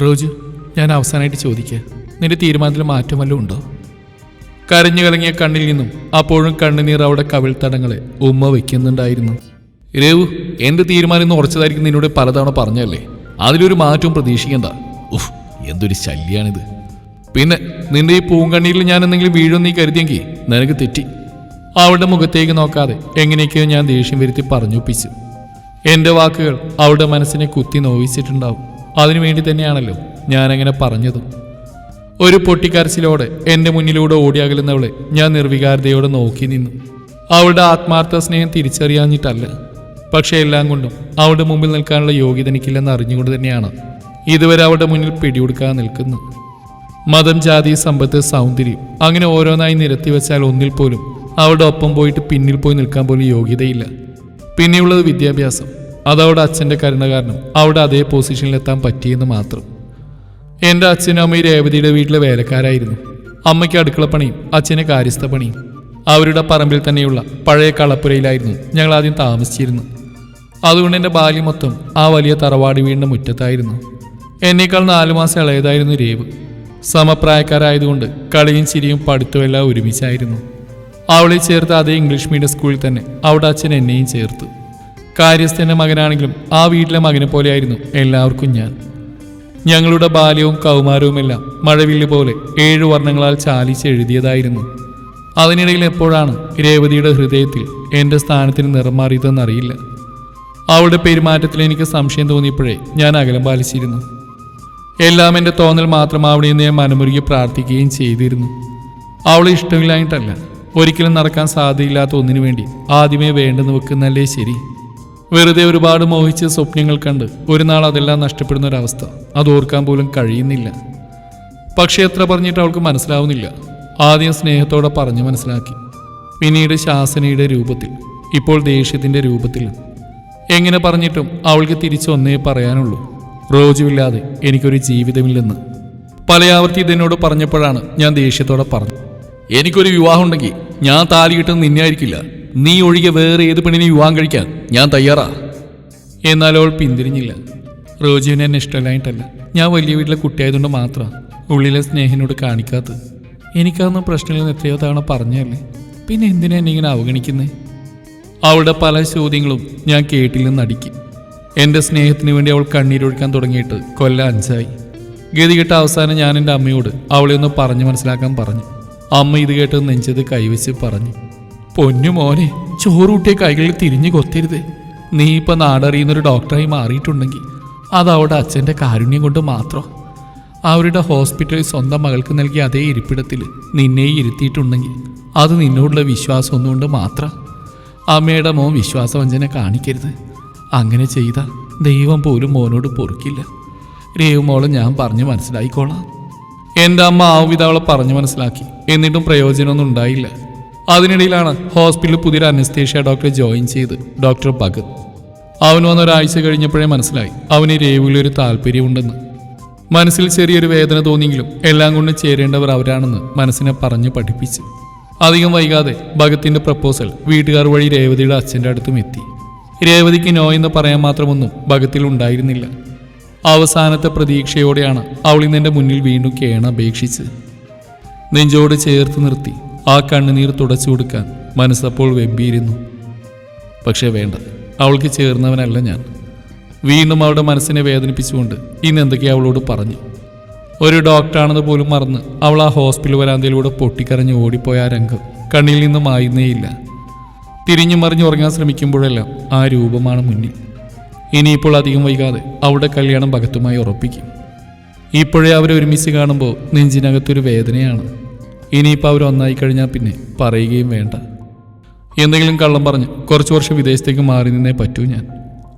റോജു ഞാൻ അവസാനമായിട്ട് ചോദിക്കുക നിന്റെ തീരുമാനത്തിൽ മാറ്റം വല്ലതും ഉണ്ടോ? കരഞ്ഞു കലങ്ങിയ കണ്ണിൽ നിന്നും അപ്പോഴും കണ്ണുനീർ അവിടെ കവിൾത്തടങ്ങളെ ഉമ്മ വയ്ക്കുന്നുണ്ടായിരുന്നു. രേവു എന്റെ തീരുമാനം ഇന്ന് ഉറച്ചതായിരിക്കും നിന്നോട് പലതവണ പറഞ്ഞല്ലേ അതിലൊരു മാറ്റവും പ്രതീക്ഷിക്കണ്ട. ഉഫ് എന്തൊരു ശല്യാണിത്. പിന്നെ നിന്റെ ഈ പൂങ്കണ്ണിയിൽ ഞാൻ എന്തെങ്കിലും വീഴുമെന്ന് നീ കരുതിയെങ്കിൽ നിനക്ക് തെറ്റി. അവളുടെ മുഖത്തേക്ക് നോക്കാതെ എങ്ങനെയൊക്കെയോ ഞാൻ ദേഷ്യം വരുത്തി പറഞ്ഞൊപ്പിച്ചു. എന്റെ വാക്കുകൾ അവളുടെ മനസ്സിനെ കുത്തി നോവിച്ചിട്ടുണ്ടാവും. അതിനുവേണ്ടി തന്നെയാണല്ലോ ഞാനങ്ങനെ പറഞ്ഞതും. ഒരു പൊട്ടിക്കരച്ചിലോടെ എന്റെ മുന്നിലൂടെ ഓടിയകലുന്നവളെ ഞാൻ നിർവികാരതയോടെ നോക്കി നിന്നു. അവളുടെ ആത്മാർത്ഥ സ്നേഹം തിരിച്ചറിയാഞ്ഞിട്ടല്ല. പക്ഷേ എല്ലാം കൊണ്ടും അവളുടെ മുമ്പിൽ നിൽക്കാനുള്ള യോഗ്യത എനിക്കില്ലെന്ന് അറിഞ്ഞുകൊണ്ട് തന്നെയാണ് ഇതുവരെ അവളുടെ മുന്നിൽ പിടികൊടുക്കാൻ നിൽക്കുന്നത്. മതം ജാതി സമ്പത്ത് സൗന്ദര്യം അങ്ങനെ ഓരോന്നായി നിരത്തി വെച്ചാൽ ഒന്നിൽ പോലും അവളുടെ ഒപ്പം പോയിട്ട് പിന്നിൽ പോയി നിൽക്കാൻ പോലും യോഗ്യതയില്ല. പിന്നെയുള്ളത് വിദ്യാഭ്യാസം. അതവളുടെ അച്ഛന്റെ കരുണ കാരണം അവിടെ അതേ പൊസിഷനിൽ എത്താൻ പറ്റിയെന്ന് മാത്രം. എന്റെ അച്ഛനും അമ്മയും രേവതിയുടെ വീട്ടിലെ വേലക്കാരായിരുന്നു. അമ്മയ്ക്ക് അടുക്കള പണിയും അച്ഛന് കാര്യസ്ഥ പണിയും. അവരുടെ പറമ്പിൽ തന്നെയുള്ള പഴയ കളപ്പുരയിലായിരുന്നു ഞങ്ങൾ ആദ്യം താമസിച്ചിരുന്നു അതുകൊണ്ട് എന്റെ ബാല്യം മൊത്തം ആ വലിയ തറവാട് വീടിന്റെ മുറ്റത്തായിരുന്നു. എന്നേക്കാൾ നാലു മാസം ഇളയതായിരുന്നു രേവ്. സമപ്രായക്കാരായതുകൊണ്ട് കളിയും ചിരിയും പഠിത്തവും ഒരുമിച്ചായിരുന്നു. അവളെ ചേർത്ത് അതേ ഇംഗ്ലീഷ് മീഡിയം സ്കൂളിൽ തന്നെ അവിടെ അച്ഛൻ എന്നെയും ചേർത്തു. കാര്യസ്ഥന്റെ മകനാണെങ്കിലും ആ വീട്ടിലെ മകനെ പോലെയായിരുന്നു എല്ലാവർക്കും ഞാൻ. ഞങ്ങളുടെ ബാല്യവും കൗമാരവുമെല്ലാം മഴവില്ല് പോലെ ഏഴു വർണങ്ങളാൽ ചാലിച്ച് എഴുതിയതായിരുന്നു. അതിനിടയിൽ എപ്പോഴാണ് രേവതിയുടെ ഹൃദയത്തിൽ എന്റെ സ്ഥാനത്തിന് നിറം മാറിയതെന്നറിയില്ല. അവളുടെ പെരുമാറ്റത്തിൽ എനിക്ക് സംശയം തോന്നിയപ്പോഴേ ഞാൻ അകലം പാലിച്ചിരുന്നു. എല്ലാം എന്റെ തോന്നൽ മാത്രമാവണമെന്ന് ഞാൻ മനമുരുകി പ്രാർത്ഥിക്കുകയും ചെയ്തിരുന്നു. അവൾ ഇഷ്ടമില്ലായിട്ടല്ല ഒരിക്കലും നടക്കാൻ സാധ്യതയില്ലാത്ത ഒന്നിനു വേണ്ടി ആദ്യമേ വേണ്ടെന്ന് വെക്കുന്നല്ലേ ശരി? വെറുതെ ഒരുപാട് മോഹിച്ച് സ്വപ്നങ്ങൾ കണ്ട് ഒരു നാൾ അതെല്ലാം നഷ്ടപ്പെടുന്ന ഒരവസ്ഥ അത് ഓർക്കാൻ പോലും കഴിയുന്നില്ല. പക്ഷേ എത്ര പറഞ്ഞിട്ട് അവൾക്ക് മനസ്സിലാവുന്നില്ല. ആദ്യം സ്നേഹത്തോടെ പറഞ്ഞു മനസ്സിലാക്കി. പിന്നീട് ശാസനയുടെ രൂപത്തിൽ ഇപ്പോൾ ദേഷ്യത്തിന്റെ രൂപത്തിൽ. എങ്ങനെ പറഞ്ഞിട്ടും അവൾക്ക് തിരിച്ചു ഒന്നേ പറയാനുള്ളൂ. റോജുവില്ലാതെ എനിക്കൊരു ജീവിതമില്ലെന്ന്. പലയാവർത്തി ഇതെന്നോട് പറഞ്ഞപ്പോഴാണ് ഞാൻ ദേഷ്യത്തോടെ പറഞ്ഞു. എനിക്കൊരു വിവാഹം ഉണ്ടെങ്കിൽ ഞാൻ താലി കിട്ടുന്ന നിന്നെ ആയിരിക്കില്ല നീ ഒഴികെ വേറെ ഏത് പെണ്ണിനെ വിവാഹം കഴിക്കാൻ ഞാൻ തയ്യാറാ. എന്നാൽ അവൾ പിന്തിരിഞ്ഞില്ല. റോജുവിനെ എന്നെ ഇഷ്ടമില്ലായിട്ടല്ല. ഞാൻ വലിയ വീട്ടിലെ കുട്ടിയായതുകൊണ്ട് മാത്രം ഉള്ളിലെ സ്നേഹിനോട് കാണിക്കാത്തത്. എനിക്കതൊന്നും പ്രശ്നമില്ലെന്ന് എത്രയോ തവണ പറഞ്ഞല്ലേ? പിന്നെ എന്തിനാ എന്നെ ഇങ്ങനെ അവഗണിക്കുന്നേ? അവളുടെ പല ചോദ്യങ്ങളും ഞാൻ കേട്ടില്ലെന്ന് അടിക്കും. എന്റെ സ്നേഹത്തിന് വേണ്ടി അവൾ കണ്ണീരൊഴിക്കാൻ തുടങ്ങിയിട്ട് കൊല്ല അഞ്ചായി. ഗതികെട്ട അവസാനം ഞാൻ എന്റെ അമ്മയോട് അവളെ ഒന്ന് പറഞ്ഞു മനസ്സിലാക്കാൻ പറഞ്ഞു. അമ്മ ഇത് കേട്ട് നെഞ്ചത് കൈവച്ച് പറഞ്ഞു. പൊന്നു മോനെ ചോറൂട്ടിയ കൈകളിൽ തിരിഞ്ഞു കൊത്തരുത്. നീ ഇപ്പൊ നാടറിയുന്നൊരു ഡോക്ടറായി മാറിയിട്ടുണ്ടെങ്കിൽ അത് അവിടെ അച്ഛന്റെ കാരുണ്യം കൊണ്ട് മാത്രം. അവരുടെ ഹോസ്പിറ്റലിൽ സ്വന്തം മകൾക്ക് നൽകിയ അതേ ഇരിപ്പിടത്തിൽ നിന്നെ ഇരുത്തിയിട്ടുണ്ടെങ്കിൽ അത് നിന്നോടുള്ള വിശ്വാസം ഒന്നുകൊണ്ട് മാത്രം. അമ്മയുടെ മോൻ വിശ്വാസവഞ്ചന കാണിക്കരുത്. അങ്ങനെ ചെയ്ത ദൈവം പോലും മോനോട് പൊറുക്കില്ല. രേവുമോളെ ഞാൻ പറഞ്ഞു മനസ്സിലായിക്കോളാം. എന്റെ അമ്മ ആവിധ അവളെ പറഞ്ഞു മനസ്സിലാക്കി. എന്നിട്ടും പ്രയോജനമൊന്നും ഉണ്ടായില്ല. അതിനിടയിലാണ് ഹോസ്പിറ്റലിൽ പുതിയൊരു അനസ്തേഷ്യ ഡോക്ടറെ ജോയിൻ ചെയ്ത് ഡോക്ടർ ഭഗത്. അവൻ വന്ന ഒരാഴ്ച കഴിഞ്ഞപ്പോഴേ മനസ്സിലായി. അവന് ഒരു താല്പര്യമുണ്ടെന്ന്. മനസ്സിൽ ചെറിയൊരു വേദന തോന്നിയെങ്കിലും എല്ലാം കൊണ്ടും ചേരേണ്ടവർ അവരാണെന്ന് മനസ്സിനെ പറഞ്ഞു പഠിപ്പിച്ച്. അധികം വൈകാതെ ഭഗത്തിന്റെ പ്രപ്പോസൽ വീട്ടുകാർ വഴി രേവതിയുടെ അച്ഛന്റെ അടുത്തും എത്തി. രേവതിക്ക് നോ എന്ന് പറയാൻ മാത്രമൊന്നും ഭഗത്തിൽ ഉണ്ടായിരുന്നില്ല. അവസാനത്തെ പ്രതീക്ഷയോടെയാണ് അവൾ മുന്നിൽ വീണ്ടും കേണ അപേക്ഷിച്ച് നെഞ്ചോട് ചേർത്ത് നിർത്തി. ആ കണ്ണുനീർ തുടച്ചു കൊടുക്കാൻ മനസ്സപ്പോൾ വെമ്പിയിരുന്നു. പക്ഷേ വേണ്ട അവൾക്ക് ചേർന്നവനല്ല ഞാൻ. വീണ്ടും അവളുടെ മനസ്സിനെ വേദനിപ്പിച്ചുകൊണ്ട് ഇന്ന് എന്തൊക്കെയാ അവളോട് പറഞ്ഞു. ഒരു ഡോക്ടറാണെന്ന് പോലും മറന്ന് അവൾ ആ ഹോസ്പിറ്റൽ വരാന്തയിലൂടെ പൊട്ടിക്കരഞ്ഞ് ഓടിപ്പോയ ആ രംഗം കണ്ണിൽ നിന്ന് മായുന്നേയില്ല തിരിഞ്ഞു മറിഞ്ഞു ഉറങ്ങാൻ ശ്രമിക്കുമ്പോഴെല്ലാം ആ രൂപമാണ് മുന്നിൽ. ഇനിയിപ്പോൾ അധികം വൈകാതെ അവളുടെ കല്യാണം ഭഗത്തുമായി ഉറപ്പിക്കും. ഇപ്പോഴേ അവരെ ഒരുമിച്ച് കാണുമ്പോൾ നെഞ്ചിനകത്തൊരു വേദനയാണ്. ഇനിയിപ്പോൾ അവർ ഒന്നായി കഴിഞ്ഞാൽ പിന്നെ പറയുകയും വേണ്ട. എന്തെങ്കിലും കള്ളം പറഞ്ഞ് കുറച്ച് വർഷം വിദേശത്തേക്ക് മാറി നിന്നേ പറ്റൂ ഞാൻ.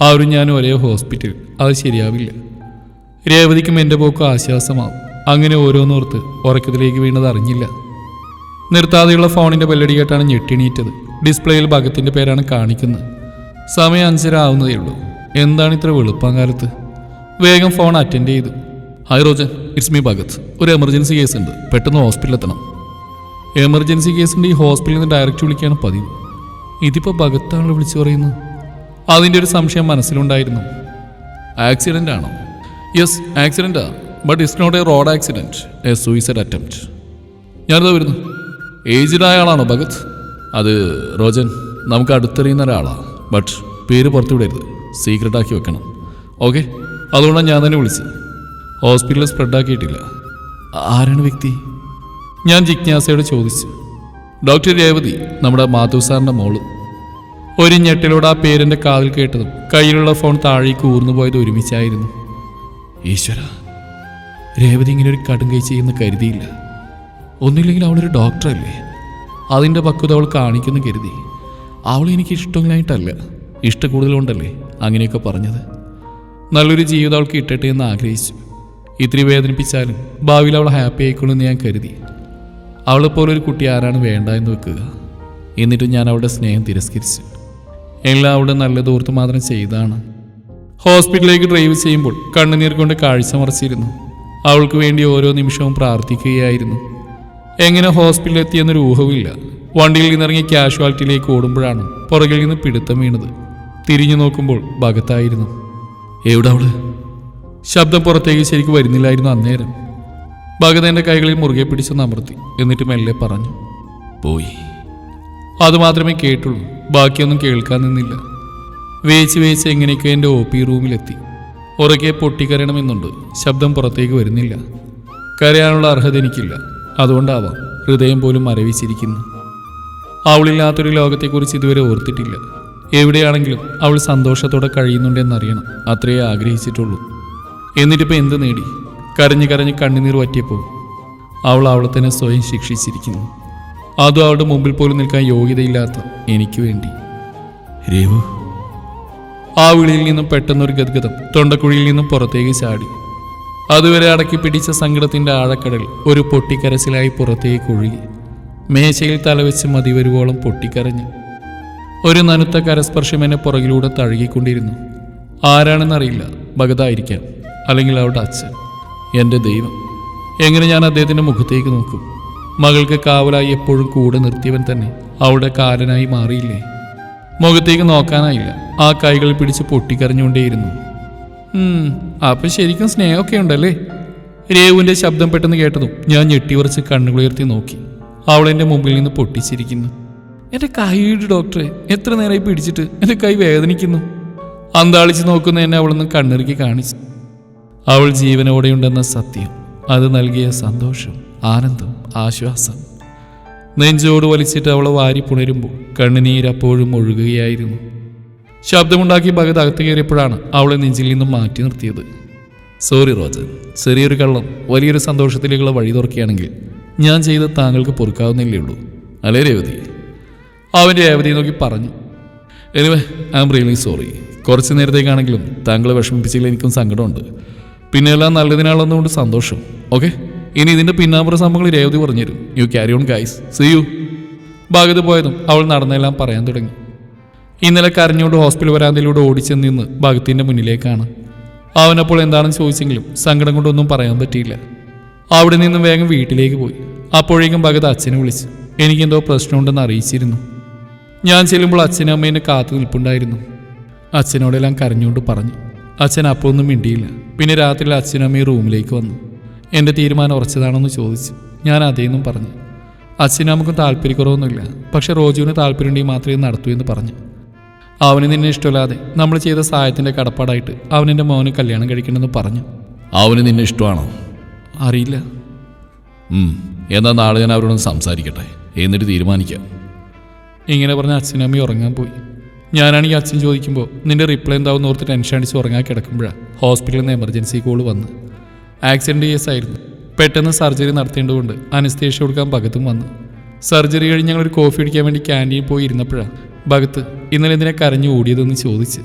അവരും ഞാനും ഒരേ ഹോസ്പിറ്റൽ അത് ശരിയാവില്ല. രേവതിക്കും എന്റെ പോക്ക് ആശ്വാസമാവും. അങ്ങനെ ഓരോന്നോർത്ത് ഉറക്കത്തിലേക്ക് വീണത് അറിഞ്ഞില്ല. നിർത്താതെയുള്ള ഫോണിന്റെ ബെല്ലടി കേട്ടാണ് ഞെട്ടിണീറ്റത്. ഡിസ്പ്ലേയിൽ ഭഗത്തിന്റെ പേരാണ് കാണിക്കുന്നത്. സമയം അഞ്ചര ആവുന്നതേ ഉള്ളൂ. എന്താണ് ഇത്ര വെളുപ്പാങ്കാലത്ത് വേഗം ഫോൺ അറ്റൻഡ് ചെയ്തു. Hi Rojan it's me Bhagat. ഒരു എമർജൻസി കേസ് ഉണ്ട് പെട്ടെന്ന് ഹോസ്പിറ്റലിൽ എത്തണം. എമർജൻസി കേസിന്റെ ഈ ഹോസ്പിറ്റലിൽ നിന്ന് ഡയറക്റ്റ് വിളിക്കുകയാണ് പതിവ്. ഇതിപ്പോൾ ഭഗത്താണല്ലോ വിളിച്ചു പറയുന്നത്. അതിന്റെ ഒരു സംശയം മനസ്സിലുണ്ടായിരുന്നു. ആക്സിഡന്റ് ആണോ? Yes ആക്സിഡന്റാ but it's not a road accident a suicide attempt ഞാനിതാ വരുന്നു ഏജ്ഡ് ആയ ആളാണോ ഭഗത്? അത് റോജൻ നമുക്ക് അടുത്തറിയുന്ന ഒരാളാണ് ബട്ട് പേര് പുറത്തു വിടരുത് സീക്രട്ട് ആക്കി വെക്കണം. ഓക്കെ അതുകൊണ്ടാണ് ഞാൻ തന്നെ വിളിച്ചത്. ഹോസ്പിറ്റലിൽ സ്പ്രെഡ് ആക്കിയിട്ടില്ല. ആരാണ് വ്യക്തി? ഞാൻ ജിജ്ഞാസയോട് ചോദിച്ചു ഡോക്ടർ രേവതി നമ്മുടെ മാധു സാറിന്റെ മോൾ. ഒരു ഞെട്ടിലൂടെ ആ പേരിന്റെ കാതിൽ കേട്ടതും കയ്യിലുള്ള ഫോൺ താഴേക്ക് ഊർന്നു പോയത് ഒരുമിച്ചായിരുന്നു. ഈശ്വര രേവതി ഇങ്ങനെ ഒരു കടും കൈ ചെയ്യുന്ന കരുതിയില്ല. ഒന്നുമില്ലെങ്കിൽ അവളൊരു ഡോക്ടറല്ലേ? അതിന്റെ പക്വത അവൾ കാണിക്കുന്നു കരുതി. അവൾ എനിക്ക് ഇഷ്ടമില്ലായിട്ടല്ല ഇഷ്ടക്കൂടുതലുണ്ടല്ലേ അങ്ങനെയൊക്കെ പറഞ്ഞത്. നല്ലൊരു ജീവിതം അവൾക്ക് കിട്ടട്ടെ എന്ന് ആഗ്രഹിച്ചു. ഇത്തിരി വേദനിപ്പിച്ചാലും ഭാവിയിൽ അവൾ ഹാപ്പി ആയിക്കൊള്ളുമെന്ന് ഞാൻ കരുതി. അവളെപ്പോലെ ഒരു കുട്ടി ആരാണ് വേണ്ട എന്ന് വെക്കുക. എന്നിട്ട് ഞാൻ അവളുടെ സ്നേഹം തിരസ്കരിച്ചു. എല്ലാം അവളുടെ നല്ലത് ഓർത്ത് മാത്രം ചെയ്താണ് ഹോസ്പിറ്റലിലേക്ക് ഡ്രൈവ് ചെയ്യുമ്പോൾ കണ്ണുനീർ കൊണ്ട് കാഴ്ച മറച്ചിരുന്നു. അവൾക്ക് വേണ്ടി ഓരോ നിമിഷവും പ്രാർത്ഥിക്കുകയായിരുന്നു. എങ്ങനെ ഹോസ്പിറ്റലിൽ എത്തിയെന്നൊരു ഊഹവുമില്ല. വണ്ടിയിൽ നിന്നിറങ്ങി കാഷ്വാലിറ്റിയിലേക്ക് ഓടുമ്പോഴാണ് പുറകിൽ നിന്ന് പിടുത്തം വീണത്. തിരിഞ്ഞു നോക്കുമ്പോൾ ഭഗത്തായിരുന്നു. എവിടെ അവൾ? ശബ്ദം പുറത്തേക്ക് ശരിക്കും വരുന്നില്ലായിരുന്നു അന്നേരം. ഭഗത് കൈകളിൽ മുറുകെ പിടിച്ചൊന്ന് അമർത്തി എന്നിട്ട് മെല്ലെ പറഞ്ഞു പോയി. അതുമാത്രമേ കേട്ടുള്ളൂ. ബാക്കിയൊന്നും കേൾക്കാൻ നിന്നില്ല. വേച്ച് വേച്ച് എങ്ങനെയൊക്കെ എന്റെ ഒ പി റൂമിലെത്തി. ഉറക്കെ പൊട്ടിക്കരയണമെന്നുണ്ട് ശബ്ദം പുറത്തേക്ക് വരുന്നില്ല. കരയാനുള്ള അർഹത എനിക്കില്ല. അതുകൊണ്ടാവാം ഹൃദയം പോലും മരവിച്ചിരിക്കുന്നു. അവളില്ലാത്തൊരു ലോകത്തെക്കുറിച്ച് ഇതുവരെ ഓർത്തിട്ടില്ല. എവിടെയാണെങ്കിലും അവൾ സന്തോഷത്തോടെ കഴിയുന്നുണ്ടെന്നറിയണം. അത്രയേ ആഗ്രഹിച്ചിട്ടുള്ളൂ. എന്നിട്ടിപ്പോൾ എന്ത് നേടി? കരഞ്ഞ് കരഞ്ഞ് കണ്ണുനീർ വറ്റിയപ്പോൾ അവൾ അവളെ തന്നെ സ്വയം ശിക്ഷിച്ചിരിക്കുന്നു. അതും അവളുടെ മുമ്പിൽ പോലും നിൽക്കാൻ യോഗ്യതയില്ലാത്ത എനിക്ക് വേണ്ടി. രേവു. ആ വിളിയിൽ നിന്നും പെട്ടെന്നൊരു ഗദ്ഗതം തൊണ്ടക്കുഴിയിൽ നിന്നും പുറത്തേക്ക് ചാടി. അതുവരെ അടക്കി പിടിച്ച സങ്കടത്തിന്റെ ആഴക്കടൽ ഒരു പൊട്ടിക്കരച്ചിലായി പുറത്തേക്ക് ഒഴുകി മേശയിൽ തലവെച്ച് മതിവരുവോളം പൊട്ടിക്കരഞ്ഞു. ഒരു നനുത്ത കരസ്പർശം എന്നെ പുറകിലൂടെ തഴുകിക്കൊണ്ടിരുന്നു. ആരാണെന്നറിയില്ല. ഭഗതായിരിക്കാം അല്ലെങ്കിൽ അവളുടെ അച്ഛൻ. എന്റെ ദൈവം. എങ്ങനെ ഞാൻ അദ്ദേഹത്തിന്റെ മുഖത്തേക്ക് നോക്കും? മകൾക്ക് കാവലായി എപ്പോഴും കൂടെ നിർത്തിയവൻ തന്നെ അവളുടെ കാലനായി മാറിയില്ലേ? മുഖത്തേക്ക് നോക്കാനായില്ല. ആ കൈകൾ പിടിച്ച് പൊട്ടിക്കരഞ്ഞുകൊണ്ടേയിരുന്നു. അപ്പം ശരിക്കും സ്നേഹമൊക്കെ ഉണ്ടല്ലേ? രേവുവിന്റെ ശബ്ദം പെട്ടെന്ന് കേട്ടതും ഞാൻ ഞെട്ടിയുറച്ച് കണ്ണുകളുയർത്തി നോക്കി. അവൾ എന്റെ മുമ്പിൽ നിന്ന് പൊട്ടിച്ചിരിക്കുന്നു. എന്റെ കൈയുടെ ഡോക്ടറെ. എത്ര നേരമായി പിടിച്ചിട്ട് എന്റെ കൈ വേദനിക്കുന്നു. അന്താളിച്ച് നോക്കുന്ന എന്നെ അവളൊന്ന് കണ്ണിറുക്കി കാണിച്ചു. അവൾ ജീവനോടെയുണ്ടെന്ന സത്യം അത് നൽകിയ സന്തോഷം ആനന്ദം ആശ്വാസം. നെഞ്ചോട് വലിച്ചിട്ട് അവളെ വാരി പുണരുമ്പോൾ കണ്ണുനീരപ്പോഴും ഒഴുകുകയായിരുന്നു. ശബ്ദമുണ്ടാക്കി ഭഗത് അകത്ത് കയറിയപ്പോഴാണ് അവളെ നെഞ്ചിൽ നിന്നും മാറ്റി നിർത്തിയത്. സോറി റോജൻ ചെറിയൊരു കള്ളം. വലിയൊരു സന്തോഷത്തിലേക്കുള്ള വഴി തുറക്കുകയാണെങ്കിൽ ഞാൻ ചെയ്ത താങ്കൾക്ക് പൊറുക്കാവുന്നില്ലേ ഉള്ളൂ. അല്ലേ രേവതി? അവൻ രേവതി നോക്കി പറഞ്ഞു. Anyway I am really sorry കുറച്ച് നേരത്തേക്കാണെങ്കിലും താങ്കളെ വിഷമിപ്പിച്ചതിൽ എനിക്കും സങ്കടമുണ്ട്. പിന്നെ എല്ലാം നല്ലതിനാളെന്നുകൊണ്ട് സന്തോഷം. ഓക്കെ ഇനി ഇതിന്റെ പിന്നാമ്പുറ സംഭവങ്ങൾ രേവതി പറഞ്ഞുതരും you carry on guys see you ഭാഗത്ത് പോയതും അവൾ നടന്നെല്ലാം പറയാൻ തുടങ്ങി. ഇന്നലെ കരഞ്ഞുകൊണ്ട് ഹോസ്പിറ്റൽ വരാന്തയിലൂടെ ഓടിച്ചെന്ന് നിന്ന് ഭഗത്തിന്റെ മുന്നിലേക്കാണ്. അവനപ്പോൾ എന്താണെന്ന് ചോദിച്ചെങ്കിലും സങ്കടം കൊണ്ടൊന്നും പറയാൻ പറ്റിയില്ല. അവിടെ നിന്നും വേഗം വീട്ടിലേക്ക് പോയി. അപ്പോഴേക്കും ഭഗത് അച്ഛനെ വിളിച്ചു എനിക്കെന്തോ പ്രശ്നമുണ്ടെന്ന് അറിയിച്ചിരുന്നു. ഞാൻ ചെല്ലുമ്പോൾ അച്ഛനും അമ്മേനെ കാത്തു നിൽപ്പുണ്ടായിരുന്നു. അച്ഛനോടെല്ലാം കരഞ്ഞുകൊണ്ട് പറഞ്ഞു. അച്ഛൻ അപ്പോൾ ഒന്നും മിണ്ടിയില്ല. പിന്നെ രാത്രിയിൽ അച്ഛനും അമ്മയും റൂമിലേക്ക് വന്നു. എന്റെ തീരുമാനം ഉറച്ചതാണെന്ന് ചോദിച്ചു. ഞാൻ അതേന്നും പറഞ്ഞു. അച്ഛനും നമുക്കും താല്പര്യക്കുറവൊന്നുമില്ല. പക്ഷെ റോജുവിന് താല്പര്യമുണ്ടെങ്കിൽ മാത്രമേ നടത്തൂ എന്ന് പറഞ്ഞു. അവന് നിന്നെ ഇഷ്ടമില്ലാതെ നമ്മൾ ചെയ്ത സഹായത്തിന്റെ കടപ്പാടായിട്ട് അവൻ എന്റെ മോനെ കല്യാണം കഴിക്കണമെന്ന് പറഞ്ഞു. അവന് നിന്നെ ഇഷ്ടമാണോ? അറിയില്ല. എന്നാൽ എന്നാ നാളെ ഞാൻ അവരോടൊന്ന് സംസാരിക്കട്ടെ. എന്നിട്ട് തീരുമാനിക്കാം. ഇങ്ങനെ പറഞ്ഞ അച്ഛനും അമ്മയും ഉറങ്ങാൻ പോയി. ഞാനാണെങ്കിൽ അച്ഛൻ ചോദിക്കുമ്പോൾ നിന്റെ റിപ്ലൈ എന്താവും ഓർത്ത് ടെൻഷൻ അടിച്ച് ഉറങ്ങാൻ കിടക്കുമ്പോഴാണ് ഹോസ്പിറ്റലിൽ നിന്ന് എമർജൻസി കോൾ വന്ന്. ആക്സിഡന്റ് കേസ് ആയിരുന്നു. പെട്ടെന്ന് സർജറി നടത്തേണ്ടതുകൊണ്ട് അനസ്തേഷ്യ കൊടുക്കാൻ ഭഗത്തും വന്നു. സർജറി കഴിഞ്ഞ് ഞങ്ങളൊരു കോഫി അടിക്കാൻ വേണ്ടി ക്യാന്റീനിൽ പോയി ഇരുന്നപ്പോഴാണ് ഭഗത്ത് ഇന്നലെ എന്തിനെ കരഞ്ഞു ഓടിയതെന്ന് ചോദിച്ച്.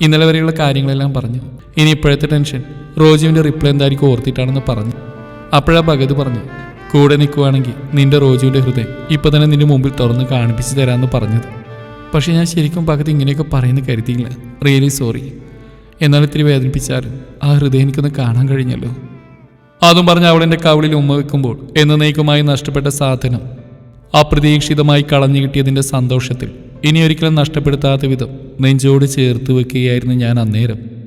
ഇന്നലെ വരെയുള്ള കാര്യങ്ങളെല്ലാം പറഞ്ഞു. ഇനി ഇപ്പോഴത്തെ ടെൻഷൻ റോജുവിന്റെ റിപ്ലൈ എന്തായിരിക്കും ഓർത്തിട്ടാണെന്ന് പറഞ്ഞു. അപ്പോഴാ ഭഗത് പറഞ്ഞു കൂടെ നിൽക്കുവാണെങ്കിൽ നിന്റെ റോജുവിന്റെ ഹൃദയം ഇപ്പം തന്നെ നിന്റെ മുമ്പിൽ തുറന്ന് കാണിപ്പിച്ചു തരാമെന്ന് പറഞ്ഞത്. പക്ഷെ ഞാൻ ശരിക്കും പകുതി ഇങ്ങനെയൊക്കെ പറയുന്ന കരുതിയില്ല. റിയലി സോറി എന്നാൽ ഇത്തിരി വേദനിപ്പിച്ചാലും ആ ഹൃദയം എനിക്കൊന്ന് കാണാൻ കഴിഞ്ഞല്ലോ. അതും പറഞ്ഞ് അവൾ എന്റെ കവിളിൽ ഉമ്മ വെക്കുമ്പോൾ എന്നേക്കുമായി നഷ്ടപ്പെട്ട സാധനം അപ്രതീക്ഷിതമായി കളഞ്ഞു കിട്ടിയതിന്റെ സന്തോഷത്തിൽ ഇനി ഒരിക്കലും നഷ്ടപ്പെടുത്താത്ത വിധം നെഞ്ചോട് ചേർത്ത് വെക്കുകയായിരുന്നു ഞാൻ അന്നേരം.